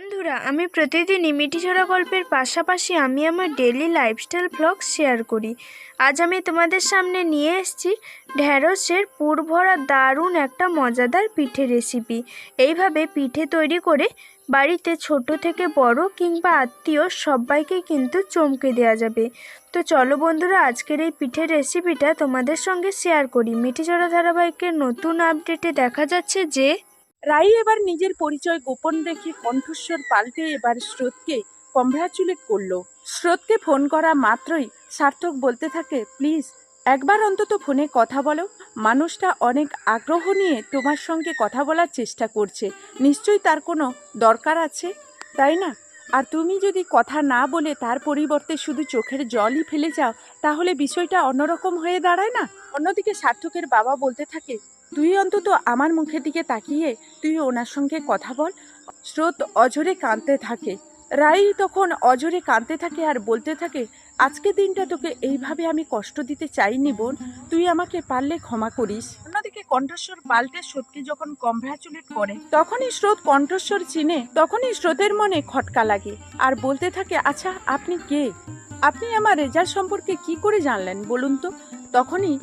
বন্ধুরা, আমি প্রতিদিনই মিঠিঝরা গল্পের পাশাপাশি আমি আমার ডেলি লাইফস্টাইল ব্লগ শেয়ার করি। আজ আমি তোমাদের সামনে নিয়ে এসেছি ঢ্যাঁড়সের পুরভরা দারুণ একটা মজাদার পিঠে রেসিপি এইভাবে পিঠে তৈরি করে বাড়িতে ছোট থেকে বড় কিংবা আত্মীয় সবাইকে কিন্তু চমকে দেওয়া যাবে। তো চলো বন্ধুরা, আজকের এই পিঠের রেসিপিটা তোমাদের সঙ্গে শেয়ার করি। মিঠিঝরা ধারাবাহিকের নতুন আপডেটে দেখা যাচ্ছে যে রাই এবার নিজের পরিচয় গোপন রেখে কণ্ঠস্বর পাল্টে এবার স্রোতকে কংগ্রাচুলেট করল। স্রোতকে ফোন করা মাত্রই সার্থক বলতে থাকে, প্লিজ, একবার অন্তত ফোনে কথা বলো। মানুষটা অনেক আগ্রহ নিয়ে তোমার সঙ্গে কথা বলার চেষ্টা করছে। নিশ্চয়ই তার কোনো দরকার আছে? তাই না? আর তুমি যদি কথা না বলে তার পরিবর্তে শুধু চোখের জলই ফেলে যাও, তাহলে বিষয়টা অন্যরকম হয়ে দাঁড়ায় না? অন্যদিকে সার্থকের বাবা বলতে থাকে তুই অন্তত আমার মুখের দিকে তাকিয়ে তুই ওনার সঙ্গে কথা বল। স্রোত অঝরে কাঁদতে থাকে। রাই তখন অঝরে কাঁদতে থাকে আর বলতে থাকে আজকে দিনটা তোকে এইভাবে আমি কষ্ট দিতে চাইনি বোন। তুই আমাকে পারলে ক্ষমা করিস। অন্যদিকে কণ্ঠস্বর পাল্টে স্রোতকে যখন কংগ্রাচুলেট করে তখনই স্রোত কণ্ঠস্বর চিনে তখনই স্রোতের মনে খটকা লাগে আর বলতে থাকে আচ্ছা আপনি কে? আপনি আমার রেজাল্ট সম্পর্কে কি করে জানলেন বলুন তো? তখনই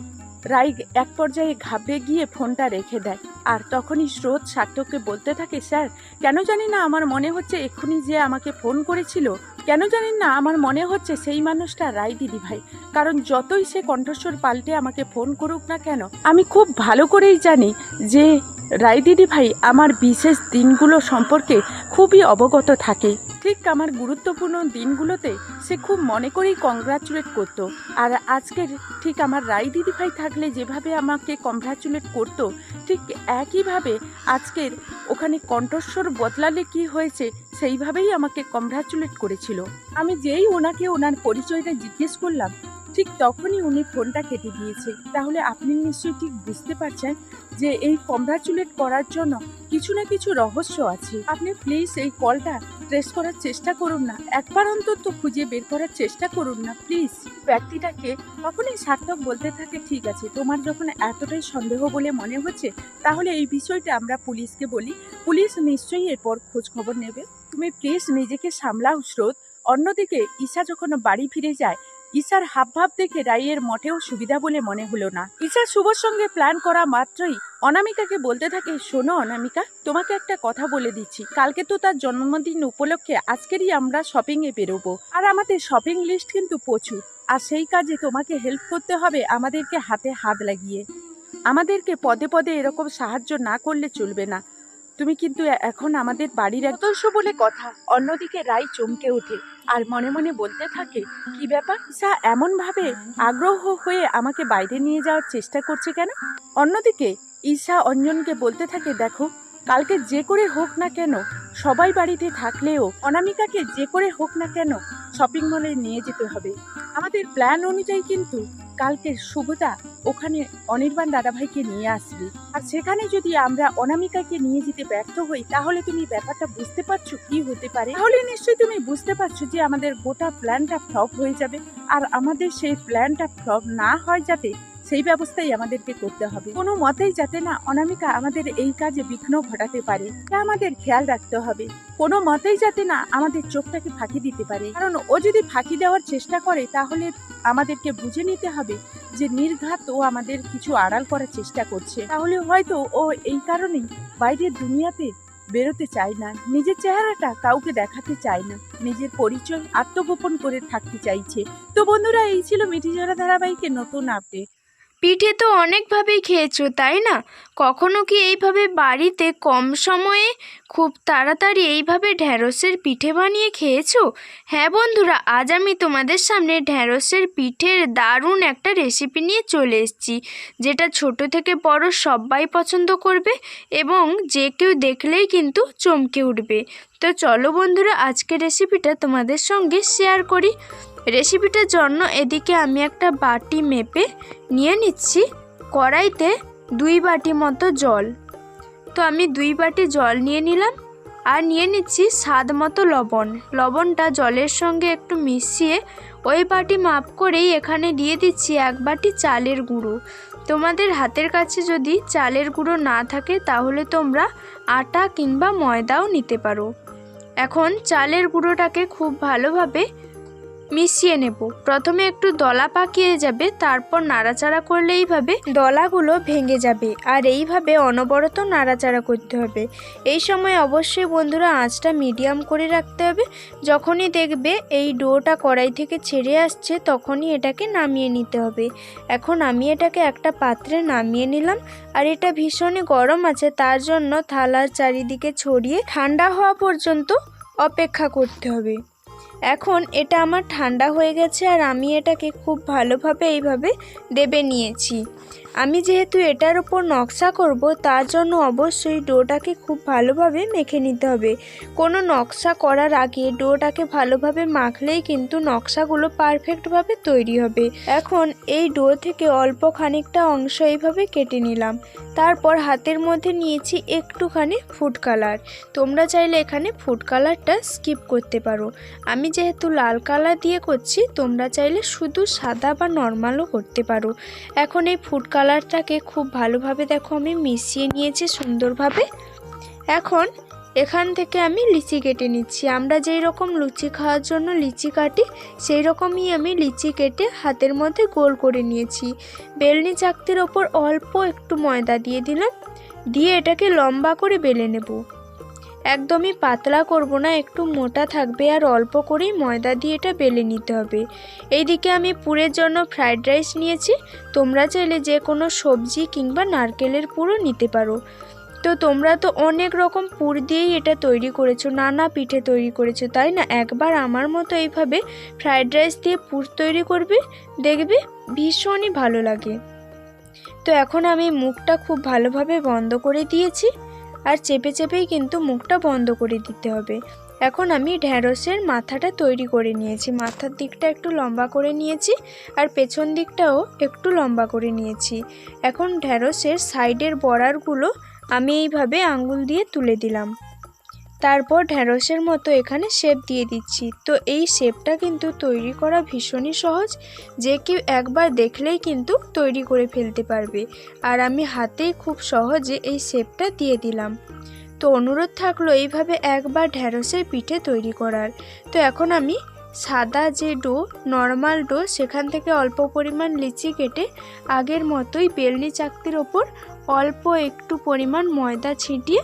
রাই এক পর্যায়ে ঘাবড়ে গিয়ে ফোনটা রেখে দেয়। আর তখনই স্রোত সার্থককে বলতে থাকে, স্যার, কেন জানি না আমার মনে হচ্ছে এক্ষুনি যে আমাকে ফোন করেছিল। কেন জানি না আমার মনে হচ্ছে সেই মানুষটা রাই দিদি ভাই। কারণ যতই সে কণ্ঠস্বর পাল্টে আমাকে ফোন করুক না কেন, আমি খুব ভালো করেই জানি যে রাই দিদি ভাই আমার বিশেষ দিনগুলো সম্পর্কে খুবই অবগত থাকে। ঠিক আমার গুরুত্বপূর্ণ দিনগুলোতে সে খুব মনে করেই কংগ্রাচুলেট করতো। আর আজকের ঠিক আমার রাই দিদি ভাই থাকলে যেভাবে আমাকে কংগ্রাচুলেট করতো, ঠিক একইভাবে আজকের ওখানে কণ্ঠস্বর বদলালে কি হয়েছে সেইভাবেই আমাকে কংগ্রাচুলেট করেছিল। আমি যেই ওনাকে ওনার পরিচয়টা জিজ্ঞেস করলাম ঠিক তখনই উনি ফোনটা কেটে দিয়েছে। তাহলে আপনি নিশ্চয়ই ঠিক বুঝতে পারছেন যে এই কংগ্রাচুলেট করার জন্য কিছু না কিছু রহস্য আছে। আপনি প্লিজ এই কলটা ট্রেস করার চেষ্টা করুন না। একবার অন্তত খুঁজে বের করার চেষ্টা করুন না প্লিজ ব্যক্তিটাকে তখনই সার্থক বলতে থাকে, ঠিক আছে, তোমার যখন এতটাই সন্দেহ বলে মনে হচ্ছে, তাহলে এই বিষয়টা আমরা পুলিশকে বলি। পুলিশ নিশ্চয়ই এরপর খোঁজ খবর নেবে। তুমি প্লিজ নিজেকে সামলাও, স্রোত। অন্যদিকে ঈশা যখন বাড়ি ফিরে যায়, ঈশার হাবভাব দেখে রাইয়ের মঠেও সুবিধা বলে মনে হলো না। ঈশা শুভর সঙ্গে প্ল্যান করা মাত্রই অনামিকাকে বলতে থাকে, শোনো অনামিকা, তোমাকে একটা কথা বলে দিচ্ছি। কালকে তো তার জন্মদিন উপলক্ষে আজকেরই আমরা শপিং এ বেরোবো। আর আমাদের শপিং লিস্ট কিন্তু প্রচুর। আর সেই কাজে তোমাকে হেল্প করতে হবে আমাদেরকে হাতে হাত লাগিয়ে। আমাদেরকে পদে পদে এরকম সাহায্য না করলে চলবে না। তুমি কিন্তু এখন আমাদের বাড়ির একদর্শ বলে কথা। অন্যদিকে রাই চমকে ওঠে। আর মনে মনে বলতে থাকে, কি ব্যাপার? সা এমনভাবে আগ্রহ হয়ে আমাকে বাইরে নিয়ে যাওয়ার চেষ্টা করছে কেন? অন্যদিকে ঈশা অঞ্জনকে বলতে থাকে, দেখো, কালকে যে করে হোক না কেন, সবাই বাড়িতে থাকলেও অনামিকাকে যে করে হোক না কেন, শপিং মলে নিয়ে যেতে হবে। আমাদের প্ল্যান অনুযায়ী কিন্তু কালকে শুভতা ওখানে অনির্বাণ দাদাভাইকে নিয়ে আসবে। আর সেখানে যদি আমরা অনামিকাকে নিয়ে যেতে ব্যর্থ হই, তাহলে তুমি ব্যাপারটা বুঝতে পারছ কি হতে পারে? তাহলে নিশ্চয়ই তুমি বুঝতে পারছ যে আমাদের গোটা প্ল্যানটা ফ্লপ হয়ে যাবে। আর আমাদের সেই প্ল্যানটা ফ্লপ না হয় যাতে সেই ব্যবস্থাই আমাদেরকে করতে হবে। কোনো মতেই যাতে না অনামিকা আমাদের এই কাজে বিঘ্ন ঘটাতে পারে। তা আমাদের খেয়াল রাখতে হবে। কোনো মতেই যাতে না আমাদের চোখটাকে ফাঁকি দিতে পারে। কারণ ও যদি ফাঁকি দেওয়ার চেষ্টা করে, তাহলে আমাদেরকে বুঝে নিতে হবে যে নির্ঘাত ও আমাদের কিছু আড়াল করার চেষ্টা করছে। তাহলে হয়তো ও এই কারণেই বাইরের দুনিয়াতে বেরোতে চায় না। নিজের চেহারাটা কাউকে দেখাতে চায় না। নিজের পরিচয় আত্মগোপন করে থাকতে চাইছে। তো বন্ধুরা, এই ছিল মিঠিঝরা ধারাবাহিকের নতুন আপডেট পিঠে তো অনেকভাবেই খেয়েছো, তাই না? কখনো কি এইভাবে বাড়িতে কম সময়ে খুব তাড়াতাড়ি এইভাবে ঢ্যাঁড়সের পিঠে বানিয়ে খেয়েছো? হ্যাঁ বন্ধুরা, আজ আমি তোমাদের সামনে ঢ্যাঁড়সের পিঠের দারুণ একটা রেসিপি নিয়ে চলে এসেছি, যেটা ছোট থেকে বড় সবাই পছন্দ করবে এবং যে কেউ দেখলেই কিন্তু চমকে উঠবে। তো চলো বন্ধুরা আজকে রেসিপিটা তোমাদের সঙ্গে শেয়ার করি। রেসিপিটার জন্য এদিকে আমি একটা বাটি মেপে নিয়ে নিচ্ছি। কড়াইতে দুই বাটি মতো জল। তো আমি দুই বাটি জল নিয়ে নিলাম আর নিয়ে নিচ্ছি স্বাদ মতো লবণ। লবণটা জলের সঙ্গে একটু মিশিয়ে ওই বাটি মাপ করেই এখানে দিয়ে দিচ্ছি এক বাটি চালের গুঁড়ো। তোমাদের হাতের কাছে যদি চালের গুঁড়ো না থাকে, তাহলে তোমরা আটা কিংবা ময়দাও নিতে পারো। এখন চালের গুঁড়োটাকে খুব ভালোভাবে মিশিয়ে নেব। প্রথমে একটু দলা পাকিয়ে যাবে, তারপর নাড়াচাড়া করলে এইভাবে দলাগুলো ভেঙে যাবে। আর এইভাবে অনবরত নাড়াচাড়া করতে হবে। এই সময় অবশ্যই বন্ধুরা আঁচটা মিডিয়াম করে রাখতে হবে। যখনই দেখবে এই ডোটা কড়াই থেকে ছেড়ে আসছে, তখনই এটাকে নামিয়ে নিতে হবে। এখন আমি এটাকে একটা পাত্রে নামিয়ে নিলাম। আর এটা ভীষণই গরম আছে, তার জন্য থালার চারিদিকে ছড়িয়ে ঠান্ডা হওয়া পর্যন্ত অপেক্ষা করতে হবে। এখন এটা আমার ঠান্ডা হয়ে গেছে আর আমি এটাকে খুব ভালোভাবে এইভাবে দেবে নিয়েছি। আমি যেহেতু এটার ওপর নকশা করব, তার জন্য অবশ্যই ডোটাকে খুব ভালোভাবে মেখে নিতে হবে। কোনো নকশা করার আগে ডোটাকে ভালোভাবে মাখলেই কিন্তু নকশাগুলো পারফেক্টভাবে তৈরি হবে। এখন এই ডো থেকে অল্প খানিকটা অংশ এইভাবে কেটে নিলাম। তারপর হাতের মধ্যে নিয়েছি একটুখানি ফুড কালার। তোমরা চাইলে এখানে ফুড কালারটা স্কিপ করতে পারো। আমি যেহেতু লাল কালার দিয়ে করছি, তোমরা চাইলে শুধু সাদা বা নর্মালও করতে পারো। এখন এই ফুড কালারটাকে খুব ভালোভাবে দেখো আমি মিশিয়ে নিয়েছি সুন্দরভাবে। এখন এখান থেকে আমি লিচি কেটে নিচ্ছি। আমরা যেই রকম লুচি খাওয়ার জন্য লিচি কাটি, সেই রকমই আমি লিচি কেটে হাতের মধ্যে গোল করে নিয়েছি। বেলনি চাকতির ওপর অল্প একটু ময়দা দিয়ে দিলাম। দিয়ে এটাকে লম্বা করে বেলে নেব। একদমই পাতলা করব না, একটু মোটা থাকবে আর অল্প করেই ময়দা দিয়ে এটা বেলে নিতে হবে। এইদিকে আমি পুরের জন্য ফ্রাইড রাইস নিয়েছি, তোমরা চাইলে যে কোনো সবজি কিংবা নারকেলের পুরো নিতে পারো। তো তোমরা তো অনেক রকম পুর দিয়েই এটা তৈরি করেছ, নানা পিঠে তৈরি করেছ, তাই না? একবার আমার মতো এইভাবে ফ্রাইড রাইস দিয়ে পুর তৈরি করবে, দেখবে ভীষণই ভালো লাগে। তো এখন আমি মুখটা খুব ভালোভাবে বন্ধ করে দিয়েছি। আর চেপে চেপেই কিন্তু মুখটা বন্ধ করে দিতে হবে। এখন আমি ঢ্যাঁড়সের মাথাটা তৈরি করে নিয়েছি। মাথার দিকটা একটু লম্বা করে নিয়েছি আর পেছন দিকটাও একটু লম্বা করে নিয়েছি। এখন ঢ্যাঁড়সের সাইডের বড়ারগুলো আমি এইভাবে আঙ্গুল দিয়ে তুলে দিলাম। তারপর ঢ্যাঁড়সের মতো এখানে শেপ দিয়ে দিচ্ছি। তো এই শেপটা কিন্তু তৈরি করা ভীষণই সহজ, যে কেউ একবার দেখলেই কিন্তু তৈরি করে ফেলতে পারবে। আর আমি হাতেই খুব সহজে এই শেপটা দিয়ে দিলাম। তো অনুরোধ থাকল এইভাবে একবার ঢ্যাঁড়সের পিঠে তৈরি করার। তো এখন আমি সাদা যে ডো, নর্মাল ডো, সেখান থেকে অল্প পরিমাণ লিচি কেটে আগের মতোই বেলনি চাকতির ওপর অল্প একটু পরিমাণ ময়দা ছিটিয়ে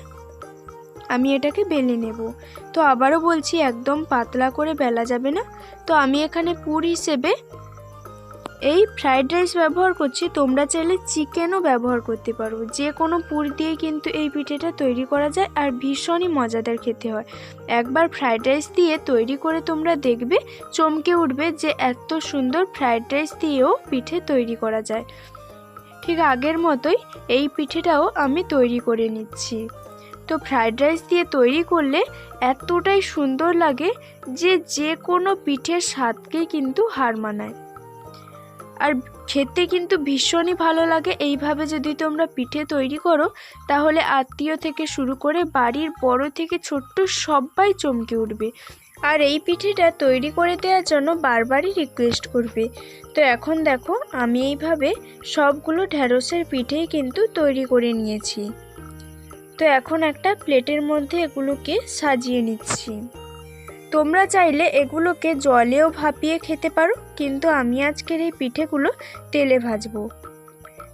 আমি এটাকে বেলে নেব। তো আবারও বলছি, একদম পাতলা করে বেলা যাবে না। তো আমি এখানে পুর হিসেবে এই ফ্রাইড রাইস ব্যবহার করছি। তোমরা চাইলে চিকেনও ব্যবহার করতে পারো। যে কোনো পুর দিয়ে কিন্তু এই পিঠেটা তৈরি করা যায় আর ভীষণই মজাদার খেতে হয়। একবার ফ্রাইড রাইস দিয়ে তৈরি করে তোমরা দেখবে, চমকে উঠবে যে এত সুন্দর ফ্রাইড রাইস দিয়েও পিঠে তৈরি করা যায়। ঠিক আগের মতোই এই পিঠেটাও আমি তৈরি করে নিচ্ছি। তো ফ্রায়েড রাইস দিয়ে তৈরি করলে এতটাই সুন্দর লাগে যে যে কোনো পিঠের স্বাদকেই কিন্তু হার মানায়। আর খেতে কিন্তু ভীষণই ভালো লাগে। এইভাবে যদি তোমরা পিঠে তৈরি করো, তাহলে আত্মীয় থেকে শুরু করে বাড়ির বড় থেকে ছোট্ট সবাই চমকে উঠবে। আর এই পিঠেটা তৈরি করে দেওয়ার জন্য বারবারই রিকোয়েস্ট করবে। তো এখন দেখো, আমি এইভাবে সবগুলো ঢ্যাঁড়সের পিঠেই কিন্তু তৈরি করে নিয়েছি। তো এখন একটা প্লেটের মধ্যে এগুলোকে সাজিয়ে নিচ্ছি। তোমরা চাইলে এগুলোকে জলেও ভাপিয়ে খেতে পারো, কিন্তু আমি আজকের এই পিঠেগুলো তেলে ভাজবো।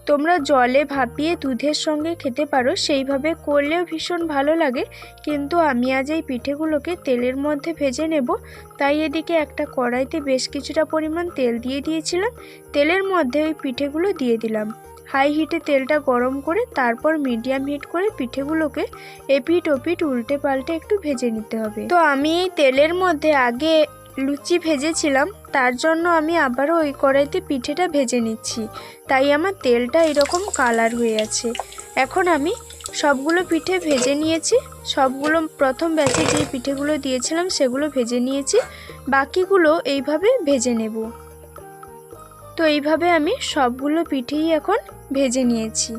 তোমরা জলে ভাপিয়ে দুধের সঙ্গে খেতে পারো, সেইভাবে করলেও ভীষণ ভালো লাগে, কিন্তু আমি আজ এই পিঠেগুলোকে তেলের মধ্যে ভেজে নেব। তাই এদিকে একটা কড়াইতে বেশ কিছুটা পরিমাণ তেল দিয়ে দিয়েছিলাম। তেলের মধ্যে ওই পিঠেগুলো দিয়ে দিলাম। হাই হিটে তেলটা গরম করে তারপর মিডিয়াম হিট করে পিঠেগুলোকে এপিট ওপিট উল্টে পাল্টে একটু ভেজে নিতে হবে। তো আমি এই তেলের মধ্যে আগে লুচি ভেজেছিলাম, তার জন্য আমি আবারও ওই কড়াইতে পিঠেটা ভেজে নিচ্ছি। তাই আমার তেলটা এরকম কালার হয়ে আছে। এখন আমি সবগুলো পিঠে ভেজে নিয়েছি, সবগুলো প্রথম ব্যাচে যে পিঠেগুলো দিয়েছিলাম সেগুলো ভেজে নিয়েছি, বাকিগুলো এইভাবে ভেজে নেব। তো এইভাবে আমি সবগুলো পিঠেই এখন ভেজে নিয়েছি।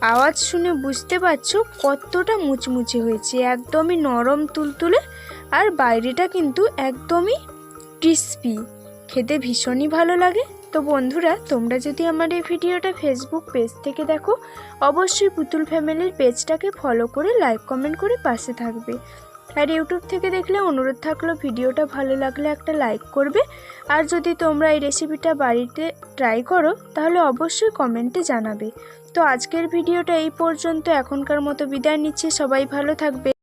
আওয়াজ শুনে বুঝতে পারছ কতটা মুচমুচে হয়েছে। একদমই নরম তুলতুলে আর বাইরেটা কিন্তু একদমই ক্রিস্পি। খেতে ভীষণই ভালো লাগে। তো বন্ধুরা, তোমরা যদি আমার এই ভিডিওটা ফেসবুক পেজ থেকে দেখো, অবশ্যই পুতুল ফ্যামিলির পেজটাকে ফলো করে লাইক কমেন্ট করে পাশে থাকবে। আর ইউটিউব থেকে দেখলে অনুরোধ থাকল ভিডিওটা ভালো লাগলে একটা লাইক করবে। আর যদি তোমরা এই রেসিপিটা বাড়িতে ট্রাই করো, তাহলে অবশ্যই কমেন্টে জানাবে। তো আজকের ভিডিওটা এই পর্যন্ত। এখনকার মতো বিদায় নিচ্ছি। সবাই ভালো থাকবে।